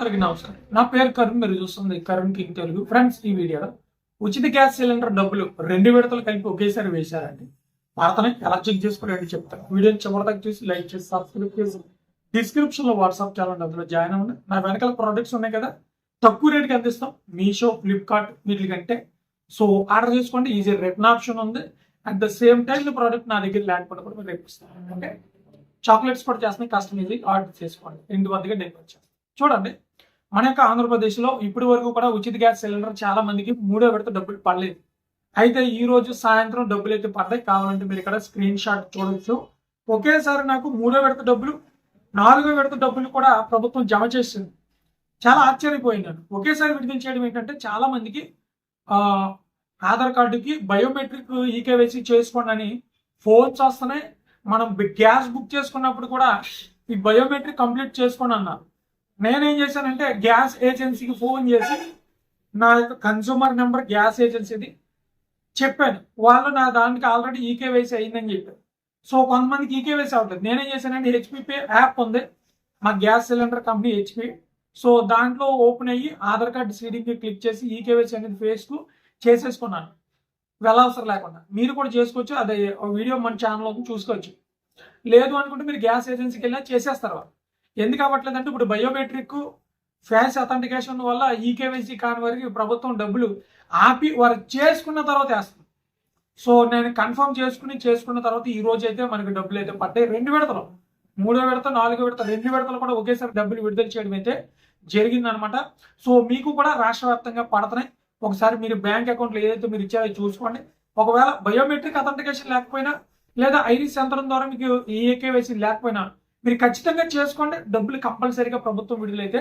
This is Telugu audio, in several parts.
అందరికీ నమస్కారం. నా పేరు కరుణ్ మీరు చూస్తుంది కరుణ్ కింగ్ తెలుగు. ఫ్రెండ్స్ ఈ వీడియోలో ఉచిత గ్యాస్ సిలిండర్ డబ్బులు రెండు విడతలు కలిపి ఒకేసారి వేశారండి. వార్తని ఎలా చెక్ చేసుకోలేదు చెప్తాను. వీడియోని చివరిదాకా చూసి లైక్ చేసి సబ్స్క్రైబ్ చేసి డిస్క్రిప్షన్లో వాట్సాప్ ఛానల్ అందులో జాయిన్ అవ్వండి. నా వెనకాల ప్రోడక్ట్స్ ఉన్నాయి కదా తక్కువ రేటుకి అందిస్తాం. మీషో ఫ్లిప్కార్ట్ వీటి కంటే సో ఆర్డర్ చేసుకోండి. ఈజీ రిటర్న్ ఆప్షన్ ఉంది. At the same time product నా దగ్గర ల్యాండ్ కూడా మీరు రేపిస్తాను ఓకే చాక్లెట్స్ కూడా చేస్తున్నాయి. కస్టమైజ్ ఆర్డర్ చేసుకోండి. ఇంటి వద్దగా డెలివరీ చేస్తాను చూడండి. మన యొక్క ఆంధ్రప్రదేశ్లో ఇప్పటి వరకు కూడా ఉచిత గ్యాస్ సిలిండర్ చాలా మందికి మూడో విడత డబ్బులు పడలేదు. అయితే ఈ రోజు సాయంత్రం డబ్బులు అయితే పడ్డాయి కావాలంటే మీరు ఇక్కడ స్క్రీన్ షాట్ చూడవచ్చు ఒకేసారి నాకు మూడో విడత డబ్బులు నాలుగో విడత డబ్బులు కూడా ప్రభుత్వం జమ చేసింది. చాలా ఆశ్చర్యపోయినాను ఒకేసారి విడుదల చేయడం ఏంటంటే చాలా మందికి ఆధార్ కార్డుకి బయోమెట్రిక్ ఈకేవైసీ చేసుకోండి అని ఫోన్స్ వస్తున్నాయి. మనం గ్యాస్ బుక్ చేసుకున్నప్పుడు కూడా ఈ బయోమెట్రిక్ కంప్లీట్ చేసుకోండి అన్నారు. నేనేం చేశానంటే గ్యాస్ ఏజెన్సీకి ఫోన్ చేసి నా యొక్క కన్సూమర్ నెంబర్ గ్యాస్ ఏజెన్సీది చెప్పాను. వాళ్ళు నా దానికి ఆల్రెడీ ఈకేవైసీ అయిందని చెప్పారు. సో కొంతమందికి ఈకేవైసీ అవుతుంది. నేనేం చేశానంటే హెచ్పి పే యాప్ ఉంది. మా gas cylinder company HP. So దాంట్లో ఓపెన్ అయ్యి ఆధార్ కార్డు సీడింగ్ క్లిక్ చేసి ఈకేవైసీ అనేది ఫేస్కు చేసేసుకున్నాను. వెళ్ళవసరం లేకుండా. మీరు కూడా చేసుకోవచ్చు. అదే వీడియో మన ఛానల్లో చూసుకోవచ్చు. లేదు అనుకుంటే మీరు గ్యాస్ ఏజెన్సీకి వెళ్ళి చేసేస్తారు వాళ్ళు. ఎందుకు అవ్వట్లేదంటే ఇప్పుడు బయోమెట్రిక్ ఫేస్ అథెంటికేషన్ వల్ల ఈకేవైసీ కాని వరకు ప్రభుత్వం డబ్బులు ఆపి వారు చేసుకున్న తర్వాత వేస్తుంది. సో నేను కన్ఫర్మ్ చేసుకుని చేసుకున్న తర్వాత ఈ రోజు అయితే మనకి డబ్బులు అయితే పడ్డాయి. రెండు విడతలు. మూడో విడత నాలుగో విడత రెండు విడతలు కూడా ఒకేసారి డబ్బులు విడుదల చేయడం అయితే జరిగిందనమాట. సో మీకు కూడా రాష్ట్ర వ్యాప్తంగా పడుతున్నాయి. ఒకసారి మీరు బ్యాంక్ అకౌంట్లో ఏదైతే మీరు ఇచ్చారో చూసుకోండి. ఒకవేళ బయోమెట్రిక్ అథెంటికేషన్ లేకపోయినా లేదా ఐడి సెంటర్ ద్వారా మీకు ఏకేవైసీ లేకపోయినా మీరు ఖచ్చితంగా చేసుకోండి. డబ్బులు కంపల్సరీగా ప్రభుత్వం విడుదలైతే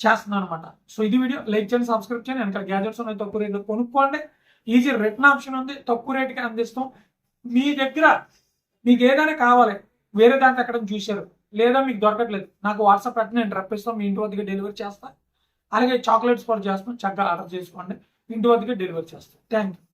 చేస్తున్నాను అనమాట సో ఇది వీడియో. లైక్ చేయండి సబ్స్క్రైబ్ చేయండి. వెనకాల గ్యాజెట్స్ ఉన్నాయి తక్కువ రేట్లో కొనుక్కోండి. ఈజీ రిటర్న్ ఆప్షన్ ఉంది తక్కువ రేటుకి అందిస్తాం. మీ దగ్గర మీకు ఏదైనా కావాలి వేరే దాంట్లో ఎక్కడ చూశారు లేదా మీకు దొరకట్లేదు నాకు వాట్సాప్ పెట్టిన నేను రప్పిస్తాం మీ ఇంటి వద్దకు డెలివరీ చేస్తా. అలాగే చాక్లెట్స్ కూడా చేస్తాం చక్కగా ఆర్డర్ చేసుకోండి ఇంటి వద్దకు డెలివరీ చేస్తాం. Thank you